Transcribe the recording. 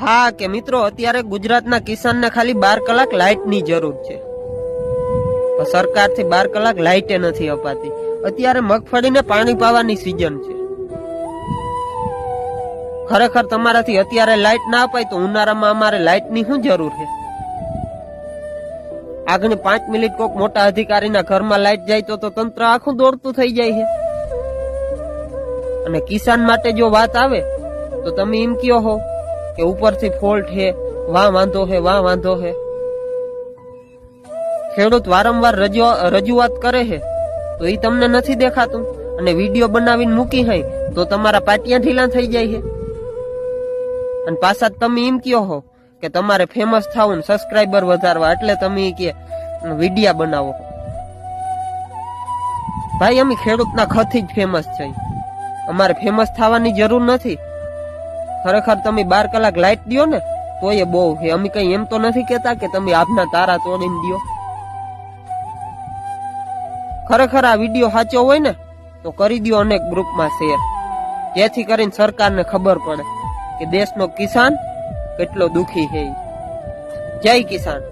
હા, કે મિત્રો, અત્યારે ગુજરાતના કિસાનને ખાલી બાર કલાક લાઇટની જરૂર છે. સરકારથી બાર કલાક લાઇટે નથી અપાતી. અત્યારે મગફળીને પાણી પાવાની સિઝન છે. ખરેખર તમારાથી અત્યારે લાઇટ ના અપાય તો ઉનાળામાં અમારે લાઇટની શું જરૂર છે? આગળ પાંચ મિનિટ કોક મોટા અધિકારીના ઘરમાં લાઇટ જાય તો તંત્ર આખું દોડતું થઈ જાય છે. અને કિસાન માટે જો વાત આવે, તો તમે એમ કયો હો કે ઉપરથી ફોલ્ટ હે, વાહ વાંધો હે, વાહ વાંધો હે. ખેડૂત વારંવાર રજૂઆત કરે છે તો એ તમને નથી દેખાતું? અને વીડિયો બનાવીને મૂકી હોય તો તમારા પાટિયા ઢીલા થઈ જાય છે અને પાછા તમે એમ કયો હો કે તમારે ફેમસ થવું સબસ્ક્રાઈબર વધારવા, એટલે તમે કે, વિડિયા બનાવો ભાઈ, અમે ખેડૂતના ખથી જ ફેમસ છે. અમારે ફેમસ થવાની જરૂર નથી. ખરેખર તમે બાર કલાક લાઈટ દો ને તો એ બહુ છે. અમે કઈ એમ તો નથી કેતા કે તમે આપના તારા તોડીને દો ખરેખર આ વીડિયો સાચો હોય ને, તો કરી દો અનેક ગ્રુપમાં શેર. જેથી કરીને સરકારને ખબર પડે કે દેશનો કિસાન કેટલો દુખી છે જય કિસાન.